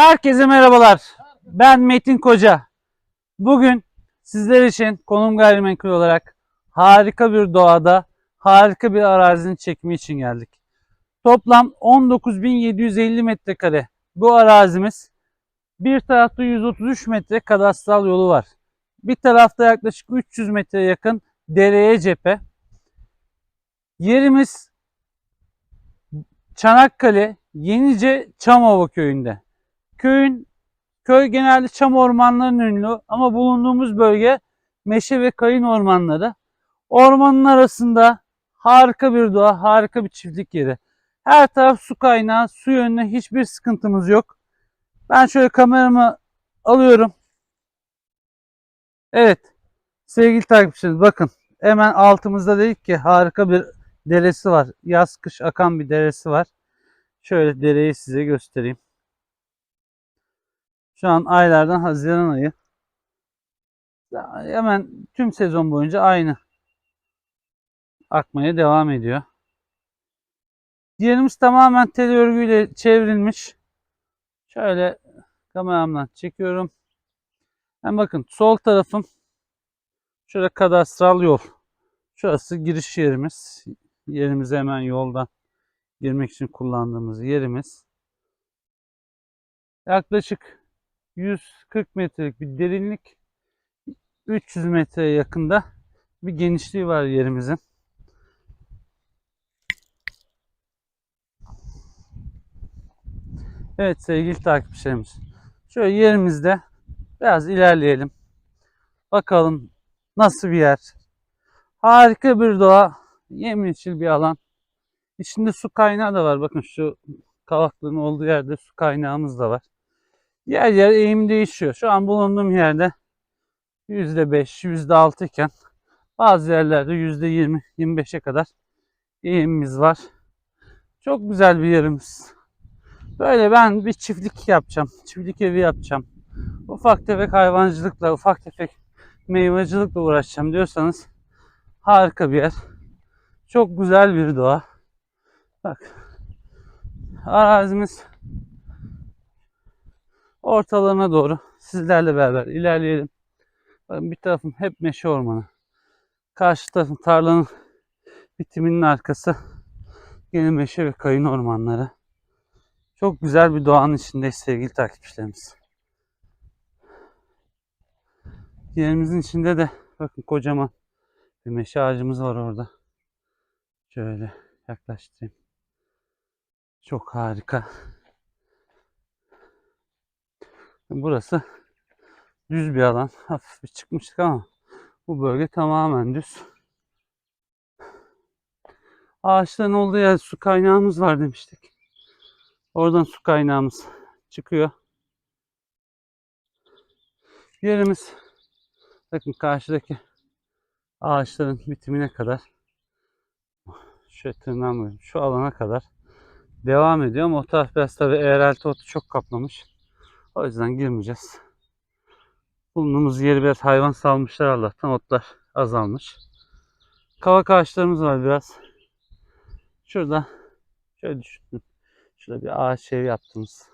Herkese merhabalar. Ben Metin Koca. Bugün sizler için konum gayrimenkul olarak harika bir doğada, harika bir arazinin çekimi için geldik. Toplam 19.750 metrekare bu arazimiz. Bir tarafta 133 metre kadastral yolu var. Bir tarafta yaklaşık 300 metre yakın dereye cephe. Yerimiz Çanakkale Yenice Çamova köyünde. Köyün köy genelde çam ormanlarının ünlü ama bulunduğumuz bölge meşe ve kayın ormanları. Ormanın arasında harika bir doğa, harika bir çiftlik yeri. Her taraf su kaynağı, su yönüne hiçbir sıkıntımız yok. Ben şöyle kameramı alıyorum. Evet. Sevgili takipçilerimiz bakın. Hemen altımızda dedik ki harika bir deresi var. Yaz kış akan bir deresi var. Şöyle dereyi size göstereyim. Şu an aylardan Haziran ayı. Hemen tüm sezon boyunca aynı akmaya devam ediyor. Yerimiz tamamen tel örgüyle çevrilmiş. Şöyle kameramdan çekiyorum. Hem bakın sol tarafım şöyle kadastral yol. Şurası giriş yerimiz. Yerimiz hemen yoldan girmek için kullandığımız yerimiz. Yaklaşık 140 metrelik bir derinlik 300 metreye yakında bir genişliği var yerimizin. Evet sevgili takipçilerimiz. Şöyle yerimizde biraz ilerleyelim. Bakalım nasıl bir yer. Harika bir doğa. Yemyeşil bir alan. İçinde su kaynağı da var. Bakın şu kavaklığın olduğu yerde su kaynağımız da var. Yer yer eğim değişiyor. Şu an bulunduğum yerde %5, %6 iken bazı yerlerde %20, 25'e kadar eğimimiz var. Çok güzel bir yerimiz. Böyle ben bir çiftlik yapacağım. Çiftlik evi yapacağım. Ufak tefek hayvancılıkla, ufak tefek meyvacılıkla uğraşacağım diyorsanız harika bir yer. Çok güzel bir doğa. Bak. Arazimiz ortalarına doğru sizlerle beraber ilerleyelim. Bakın bir tarafım hep meşe ormanı. Karşı tarafım tarlanın bitiminin arkası yine meşe ve kayın ormanları. Çok güzel bir doğanın içindeyiz sevgili takipçilerimiz. Yerimizin içinde de bakın kocaman bir meşe ağacımız var orada. Şöyle yaklaştırayım. Çok harika. Burası düz bir alan. Hafif bir çıkmıştık ama bu bölge tamamen düz. Ağaçların olduğu yer su kaynağımız var demiştik. Oradan su kaynağımız çıkıyor. Yerimiz bakın karşıdaki ağaçların bitimine kadar şu tırnağım şu alana kadar devam ediyor ama o taraf biraz tabi eğrelti otu çok kaplamış. O yüzden girmeyeceğiz. Bulunduğumuz yeri biraz hayvan salmışlar Allah'tan otlar azalmış. Kavak ağaçlarımız var biraz. Şurada şöyle düşünün. Şurada bir ağaç ev yaptınız.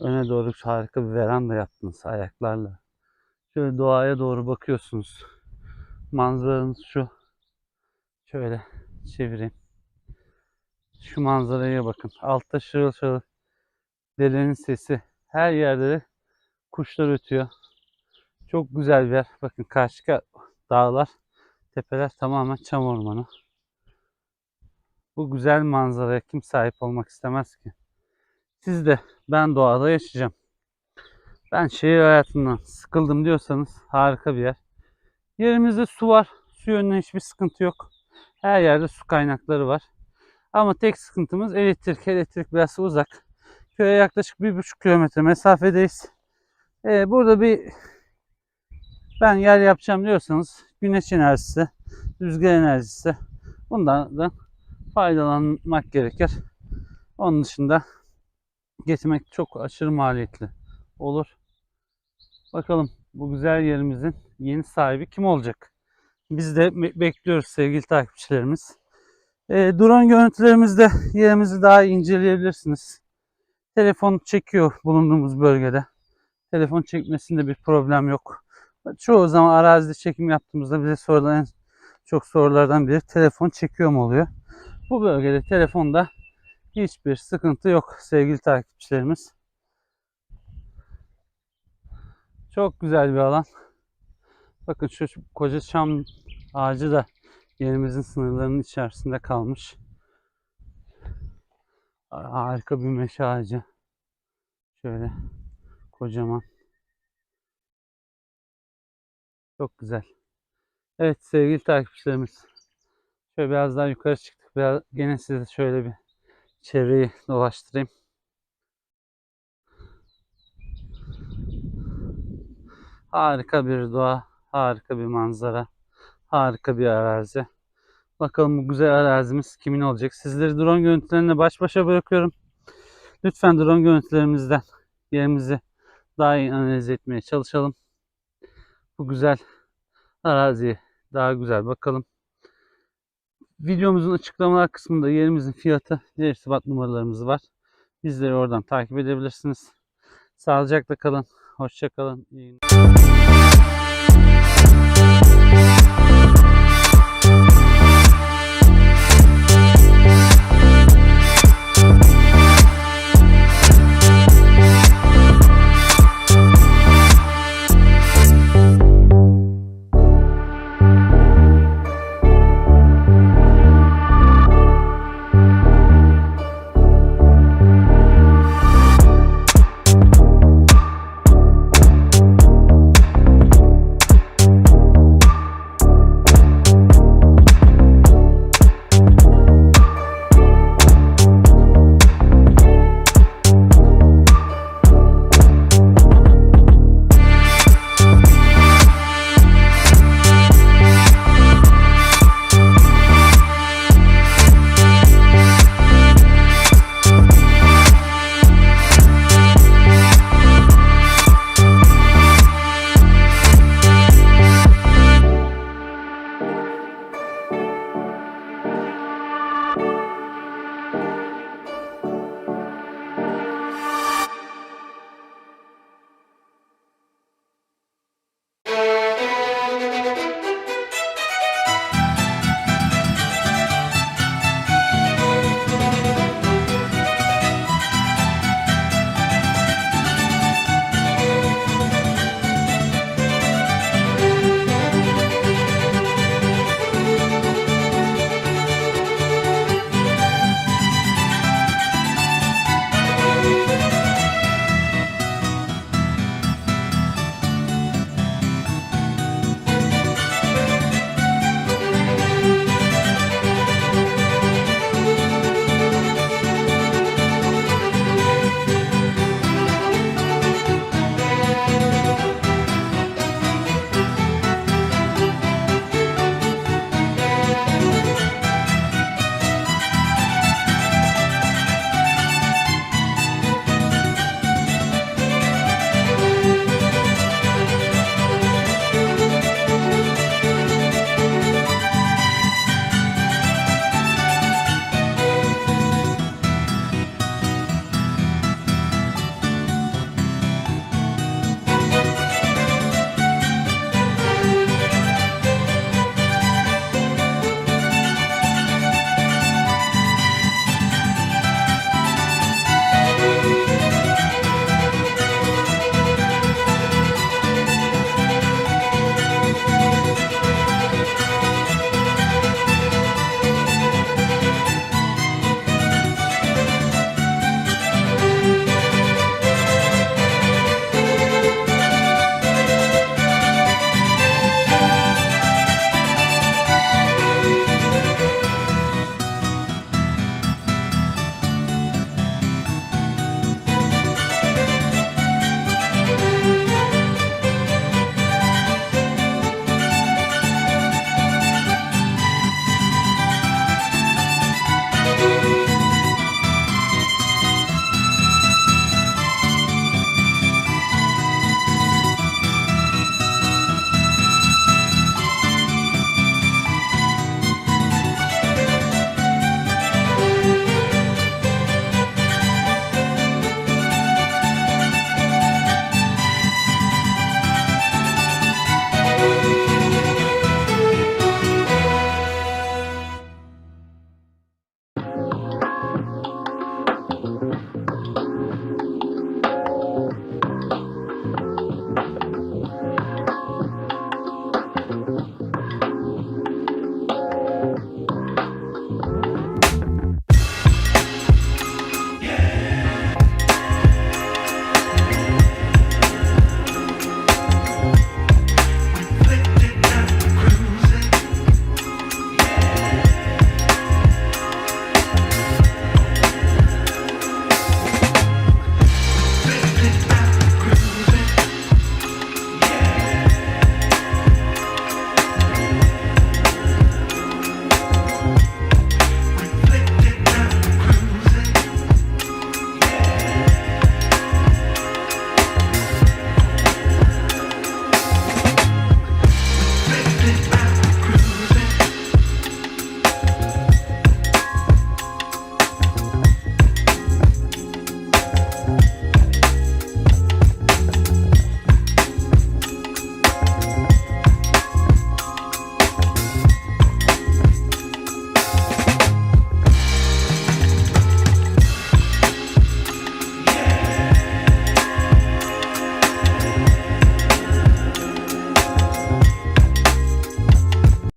Öne doğru harika bir veranda yaptınız ayaklarla. Şöyle doğaya doğru bakıyorsunuz. Manzaranız şu. Şöyle çevireyim. Şu manzaraya bakın. Altta şırıl şırıl derenin sesi. Her yerde de kuşlar ötüyor. Çok güzel bir yer. Bakın karşı dağlar, tepeler tamamen çam ormanı. Bu güzel manzaraya kim sahip olmak istemez ki? Siz de ben doğada yaşayacağım. Ben şehir hayatından sıkıldım diyorsanız harika bir yer. Yerimizde su var. Su yönüne hiçbir sıkıntı yok. Her yerde su kaynakları var. Ama tek sıkıntımız elektrik. Elektrik biraz uzak. Köye yaklaşık bir buçuk kilometre mesafedeyiz. Ee, burada bir ben yer yapacağım diyorsanız güneş enerjisi, rüzgar enerjisi bundan da faydalanmak gerekir. Onun dışında getirmek çok aşırı maliyetli olur. Bakalım bu güzel yerimizin yeni sahibi kim olacak? Biz de be- bekliyoruz sevgili takipçilerimiz. Ee, drone görüntülerimizde yerimizi daha inceleyebilirsiniz. Telefon çekiyor bulunduğumuz bölgede. Telefon çekmesinde bir problem yok. Çoğu zaman arazide çekim yaptığımızda bize sorulan en çok sorulardan biri telefon çekiyor mu oluyor. Bu bölgede telefonda hiçbir sıkıntı yok sevgili takipçilerimiz. Çok güzel bir alan. Bakın şu koca çam ağacı da yerimizin sınırlarının içerisinde kalmış. Harika bir meşe ağacı. Şöyle kocaman. Çok güzel. Evet sevgili takipçilerimiz. Şöyle biraz daha yukarı çıktık. Biraz, gene size şöyle bir çevreyi dolaştırayım. Harika bir doğa, harika bir manzara, harika bir arazi. Bakalım bu güzel arazimiz kimin olacak? Sizleri drone görüntülerine baş başa bırakıyorum. Lütfen drone görüntülerimizden yerimizi daha iyi analiz etmeye çalışalım. Bu güzel araziye daha güzel bakalım. Videomuzun açıklamalar kısmında yerimizin fiyatı ve irtibat numaralarımız var. Bizleri oradan takip edebilirsiniz. Sağlıcakla kalın. Hoşça kalın. İyi günler.